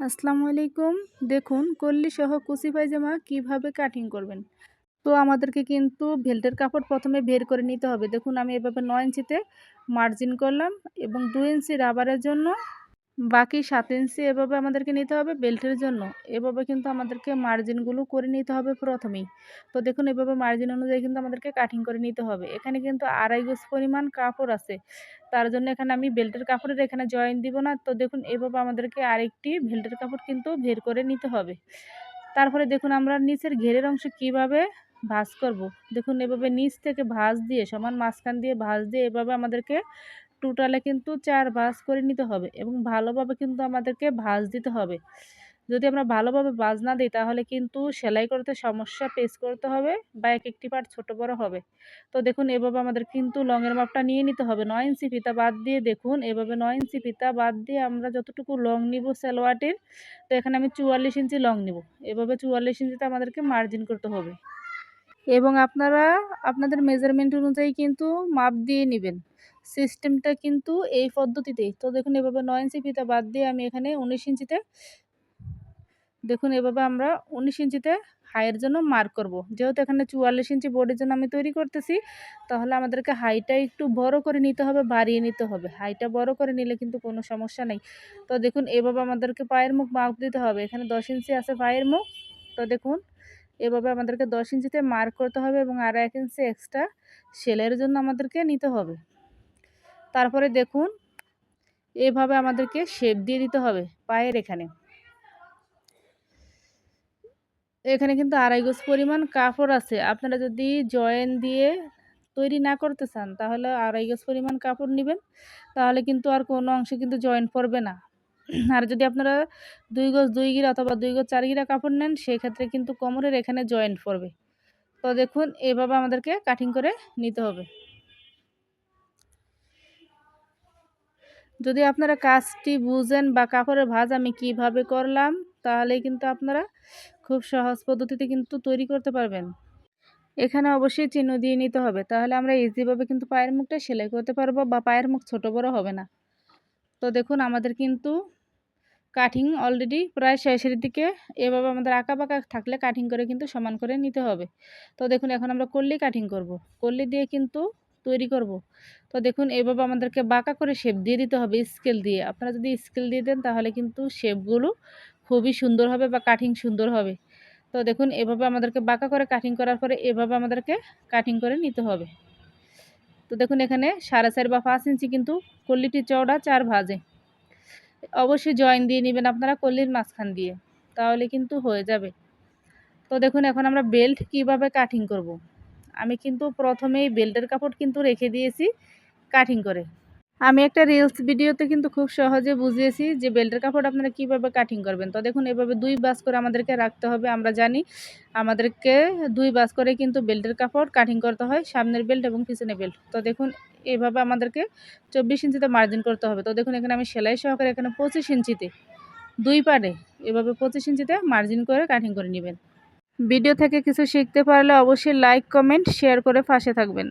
আসসালামু আলাইকুম। দেখুন কল্লি সহ কুচি পায়জামা কীভাবে কাটিং করবেন? তো আমাদেরকে কিন্তু ভেল্টের কাপড় প্রথমে বের করে নিতে হবে। দেখুন, আমি এভাবে নয় ইঞ্চিতে মার্জিন করলাম এবং দু ইঞ্চি রাবারের জন্য বাকি সাত ইঞ্চি এভাবে আমাদেরকে নিতে হবে বেল্টের জন্য। এভাবে কিন্তু আমাদেরকে মার্জিনগুলো করে নিতে হবে প্রথমেই। তো দেখুন, এভাবে মার্জিন অনুযায়ী কিন্তু আমাদেরকে কাটিং করে নিতে হবে। এখানে কিন্তু আড়াই গোজ পরিমাণ কাপড় আছে। তার জন্য এখানে আমি বেল্টের কাপড়ের এখানে জয়েন দিব না। তো দেখুন, এভাবে আমাদেরকে আরেকটি বেল্টের কাপড় কিন্তু বের করে নিতে হবে। তারপরে দেখুন, আমরা নিচের ঘেরের অংশ কীভাবে ভাজ করব? দেখুন, এভাবে নিচ থেকে ভাজ দিয়ে, সমান মাঝখান দিয়ে ভাজ দিয়ে এভাবে আমাদেরকে টোটালে কিন্তু চার ভাজ করে নিতে হবে এবং ভালোভাবে কিন্তু আমাদেরকে ভাজ দিতে হবে। যদি আমরা ভালোভাবে বাজ না দিই, তাহলে কিন্তু সেলাই করতে সমস্যা পেস করতে হবে বা এক একটি পার্ট ছোট বড় হবে। তো দেখুন, এভাবে আমাদের কিন্তু লংয়ের মাপটা নিয়ে নিতে হবে। নয় ইঞ্চি ফিতা বাদ দিয়ে দেখুন, এভাবে নয় ইঞ্চি ফিতা বাদ দিয়ে আমরা যতটুকু লং নিব সালোয়ারটির তো এখানে আমি চুয়াল্লিশ ইঞ্চি লং নিব। এভাবে চুয়াল্লিশ ইঞ্চিতে আমাদেরকে মার্জিন করতে হবে। এবং আপনারা আপনাদের মেজারমেন্ট অনুযায়ী কিন্তু মাপ দিয়ে নেবেন। সিস্টেমটা কিন্তু এই পদ্ধতিতেই তো দেখুন, এভাবে নয় ইঞ্চি ফিতা বাদ দিয়ে আমি এখানে উনিশ ইঞ্চিতে দেখুন, এভাবে আমরা উনিশ ইঞ্চিতে হাইয়ের জন্য মার্ক করব। যেহেতু এখানে চুয়াল্লিশ ইঞ্চি বোর্ডের জন্য আমি তৈরি করতেছি, তাহলে আমাদেরকে হাইটা একটু বড় করে নিতে হবে, বাড়িয়ে নিতে হবে। হাইটা বড় করে নিলে কিন্তু কোনো সমস্যা নেই। তো দেখুন, এভাবে আমাদেরকে পায়ের মুখ মাপ দিতে হবে। এখানে দশ ইঞ্চি আছে পায়ের মুখ। তো দেখুন এভাবে আমাদেরকে দশ ইঞ্চিতে মার্ক করতে হবে এবং আর এক ইঞ্চি এক্সট্রা সেলের জন্য আমাদেরকে নিতে হবে। তারপরে দেখুন, এভাবে আমাদেরকে শেপ দিয়ে দিতে হবে পায়ের এখানে। এখানে কিন্তু আড়াই গোজ পরিমাণ কাপড় আছে। আপনারা যদি জয়েন দিয়ে তৈরি না করতে চান, তাহলে আড়াই গোজ পরিমাণ কাপড় নেবেন। তাহলে কিন্তু আর কোনো অংশে কিন্তু জয়েন পড়বে না। আর যদি আপনারা দুই গজ, দুই গিরা অথবা দুই গজ, চার গিরা কাপড় নেন সেই ক্ষেত্রে কিন্তু কোমরের এখানে জয়েন্ট পড়বে। তো দেখুন, এভাবে আমাদেরকে কাটিং করে নিতে হবে। যদি আপনারা কাজটি বুঝেন বা কাপড়ের ভাজ আমি কীভাবে করলাম, তাহলে কিন্তু আপনারা খুব সহজ পদ্ধতিতে কিন্তু তৈরি করতে পারবেন। এখানে অবশ্যই চিহ্ন দিয়ে নিতে হবে। তাহলে আমরা ইজিভাবে কিন্তু পায়ের মুখটা সেলাই করতে পারব বা পায়ের মুখ ছোট বড় হবে না। তো দেখুন, আমাদের কিন্তু কাটিং অলরেডি প্রায় শেষের দিকে। এভাবে আমাদের আঁকা বাঁকা থাকলে কাটিং করে কিন্তু সমান করে নিতে হবে। তো দেখুন, এখন আমরা কল্লি কাটিং করব। কল্লি দিয়ে কিন্তু তৈরি করব। তো দেখুন, এভাবে আমাদেরকে বাঁকা করে শেপ দিয়ে দিতে হবে স্কেল দিয়ে। আপনারা যদি স্কেল দিয়ে দেন, তাহলে কিন্তু শেপগুলো খুবই সুন্দর হবে বা কাটিং সুন্দর হবে। তো দেখুন, এভাবে আমাদেরকে বাঁকা করে কাটিং করার পরে এভাবে আমাদেরকে কাটিং করে নিতে হবে। তো দেখুন, এখানে সাড়ে চার বা পাঁচ ইঞ্চি কিন্তু কল্লিটি চওড়া চার ভাজে। অবশ্যই জয়েন দিয়ে নেবেন। আপনারা কল্লির মাঝখান দিয়ে, তাহলে কিন্তু হয়ে যাবে। তো দেখুন, এখন আমরা বেল্ট কীভাবে কাটিং করব। আমি কিন্তু প্রথমেই বেল্টের কাপড় কিন্তু রেখে দিয়েছি কাটিং করে। আমি একটা রিলস ভিডিওতে কিন্তু খুব সহজে বুঝিয়েছি যে বেল্টের কাপড় আপনারা কীভাবে কাটিং করবেন। তো দেখুন, এভাবে দুই বাস করে আমাদেরকে রাখতে হবে। আমরা জানি আমাদেরকে দুই বাস করে কিন্তু বেল্টের কাপড় কাটিং করতে হয়, সামনের বেল্ট এবং পিছনের বেল্ট তো দেখুন এভাবে আমাদেরকে চব্বিশ ইঞ্চিতে মার্জিন করতে হবে। তো দেখুন, এখানে আমি সেলাই সহকারে এখানে পঁচিশ ইঞ্চিতে দুই পারে এভাবে পঁচিশ ইঞ্চিতে মার্জিন করে কাটিং করে নেবেন। ভিডিও থেকে কিছু শিখতে পারলে অবশ্যই লাইক কমেন্ট শেয়ার করে ফাঁসে থাকবেন।